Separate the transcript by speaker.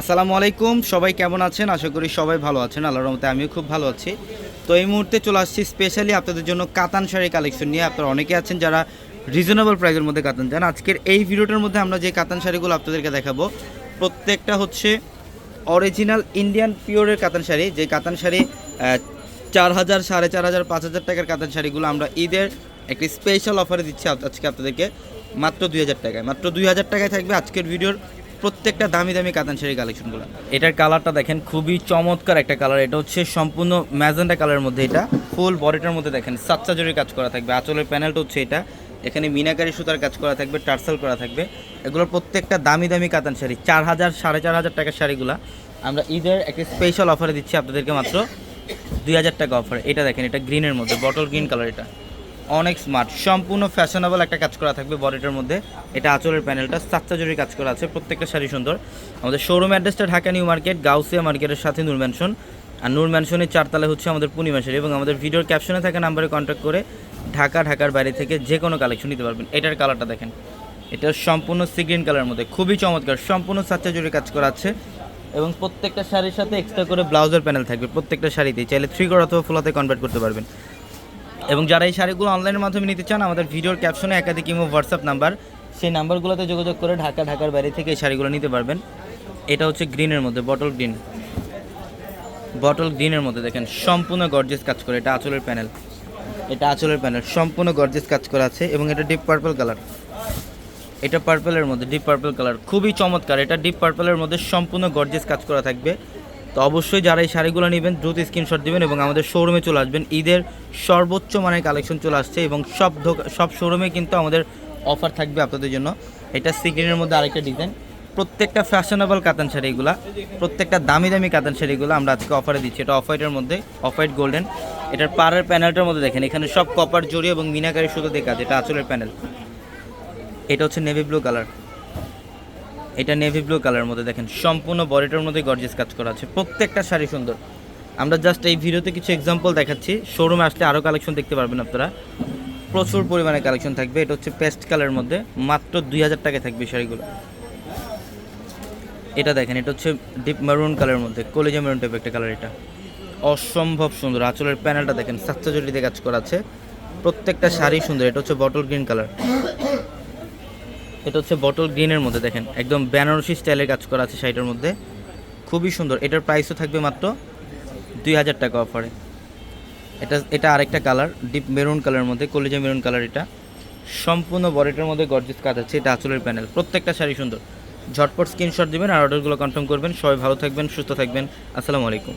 Speaker 1: আসসালামু আলাইকুম, সবাই কেমন আছেন? আশা করি সবাই ভালো আছেন, আল্লাহর রহমতে আমিও খুব ভালো আছি। তো এই মুহূর্তে চলে আসছি স্পেশালি আপনাদের জন্য কাতান শাড়ি কালেকশন নিয়ে। আপনারা অনেকে আছেন যারা রিজনেবল প্রাইসের মধ্যে কাতান চান। আজকের এই ভিডিওটার মধ্যে আমরা যে কাতান শাড়িগুলো আপনাদেরকে দেখাবো, প্রত্যেকটা হচ্ছে অরিজিনাল ইন্ডিয়ান পিওরের কাতান শাড়ি। যে কাতান শাড়ি চার হাজার, সাড়ে চার হাজার, পাঁচ হাজার টাকার কাতান শাড়িগুলো আমরা ঈদের একটি স্পেশাল অফারে দিচ্ছি আজকে আপনাদেরকে, মাত্র দুই হাজার টাকায়। মাত্র দুই হাজার টাকায় থাকবে আজকের ভিডিওর প্রত্যেকটা দামি দামি কাতান শাড়ি কালেকশনগুলো। এটার কালারটা দেখেন, খুবই চমৎকার একটা কালার। এটা হচ্ছে সম্পূর্ণ ম্যাজেন্টা কালারের মধ্যে এটা। ফুল বডিটার মধ্যে দেখেন জরির কাজ করা থাকবে। আঁচলের প্যানেলটা হচ্ছে এটা। এখানে মিনাকারি সুতার কাজ করা থাকবে, টার্সাল করা থাকবে। এগুলোর প্রত্যেকটা দামি দামি কাতান শাড়ি, চার হাজার, সাড়ে চার হাজার টাকার শাড়িগুলো। আমরা ঈদের একটা স্পেশাল অফারে দিচ্ছি আপনাদেরকে মাত্র দুই হাজার টাকা অফার এটা দেখেন, এটা গ্রিনের মধ্যে বটল গ্রিন কালার এটা। অনেক স্মার্ট সম্পূর্ণ ফ্যাশনেবল একটা কাজ করা থাকবে বডিটার মধ্যে। এটা আঁচলের প্যানেলটা সাতটা জরির কাজ করা আছে, প্রত্যেকটা শাড়ি সুন্দর। আমাদের শোরুম অ্যাড্রেসটা ঢাকা নিউ মার্কেট, গাউসিয়া মার্কেটের সাথে নূর ম্যানশন আর নূর ম্যানশনের চারতলা হচ্ছে আমাদের পূর্ণিমা শাড়ি এবং আমাদের ভিডিওর ক্যাপশনে থাকা নাম্বারে কন্ট্যাক্ট করে ঢাকা, ঢাকার বাইরে থেকে যে কোনো কালেকশন নিতে পারবেন। এটার কালারটা দেখেন। এটা সম্পূর্ণ সি গ্রিন কালারের মধ্যে, খুবই চমৎকার, সম্পূর্ণ সাতটা জরির কাজ করা আছে। এবং প্রত্যেকটা শাড়ির সাথে এক্সট্রা করে ব্লাউজের প্যানেল থাকবে প্রত্যেকটা শাড়িতেই। চাইলে থ্রি কর অথবা ফুলাতে কনভার্ট করতে পারবেন। এবং যারা এই শাড়িগুলো অনলাইনের মাধ্যমে নিতে চান, আমাদের ভিডিওর ক্যাপশনে একাধিক ইমো হোয়াটসঅ্যাপ নাম্বার সেই নাম্বারগুলোতে যোগাযোগ করে ঢাকা, ঢাকার বাইরে থেকে এই শাড়িগুলো নিতে পারবেন। এটা হচ্ছে গ্রিনের মধ্যে বটল গ্রিন বটল গ্রিনের মধ্যে দেখেন, সম্পূর্ণ গর্জেস কাজ করে, এটা আঁচলের প্যানেল এটা আঁচলের প্যানেল সম্পূর্ণ গর্জেস কাজ করা আছে এবং এটা ডিপ পার্পল কালার এটা পার্পলের মধ্যে ডিপ পার্পল কালার খুবই চমৎকার, এটা ডিপ পার্পলের মধ্যে সম্পূর্ণ গর্জেস কাজ করা থাকবে। তো অবশ্যই যারা এই শাড়িগুলো নেবেন, দ্রুত স্ক্রিনশট দিবেন এবং আমাদের শোরুমে চলে আসবেন। ঈদের সর্বোচ্চ মানের কালেকশন চলে আসছে এবং সব সব শোরুমে কিন্তু আমাদের অফার থাকবে আপনাদের জন্য। এটা সিগ্রিনের মধ্যে আরেকটা ডিজাইন প্রত্যেকটা ফ্যাশনেবল কাতান শাড়িগুলা প্রত্যেকটা দামি দামি কাতান শাড়িগুলো আমরা আজকে অফারে দিচ্ছি। এটা অফ হোয়াইটের মধ্যে অফ হোয়াইট গোল্ডেন এটার পাড়ের প্যানেলটার মধ্যে দেখেন, এখানে সব কপার জড়ি এবং মিনাকারি সুতো দিয়ে কাজ, এটা আঁচলের প্যানেল এটা হচ্ছে নেভি ব্লু কালার এটা নেভি ব্লু কালারের মধ্যে দেখেন, সম্পূর্ণ বডিটার মধ্যে গর্জেস কাজ করা আছে, প্রত্যেকটা শাড়ি সুন্দর। আমরা জাস্ট এই ভিডিওতে কিছু এক্সাম্পল দেখাচ্ছি শোরুমে আসলে আরও কালেকশন দেখতে পারবেন আপনারা। প্রচুর পরিমাণে কালেকশন থাকবে, এটা হচ্ছে পেস্ট কালারের মধ্যে, মাত্র দুই হাজার টাকায় থাকবে শাড়িগুলো। এটা দেখেন, এটা হচ্ছে ডিপ মেরুন কালারের মধ্যে, কলেজা মেরুন টাইপ একটা কালার এটা। অসম্ভব সুন্দর, আঁচলের প্যানেলটা দেখেন সাতটা জড়িতে কাজ করা আছে। প্রত্যেকটা শাড়ি সুন্দর, এটা হচ্ছে বটল গ্রিন কালার এটা হচ্ছে বটল গ্রিনের মধ্যে দেখেন। একদম বেনারসি স্টাইলের কাজ করা আছে শাড়িটার মধ্যে। খুবই সুন্দর। এটার প্রাইসও থাকবে মাত্র দুই হাজার টাকা অফারে এটা এটা আরেকটা কালার ডিপ মেরুন কালারের মধ্যে, কলেজা মেরুন কালার এটা। সম্পূর্ণ বডিটার মধ্যে গর্জিস কাজ আছে, এটা আঁচলের প্যানেল প্রত্যেকটা শাড়ি সুন্দর। ঝটপট স্ক্রিনশট দিবেন আর অর্ডারগুলো কনফার্ম করবেন। সবাই ভালো থাকবেন, সুস্থ থাকবেন। আসসালামু আলাইকুম।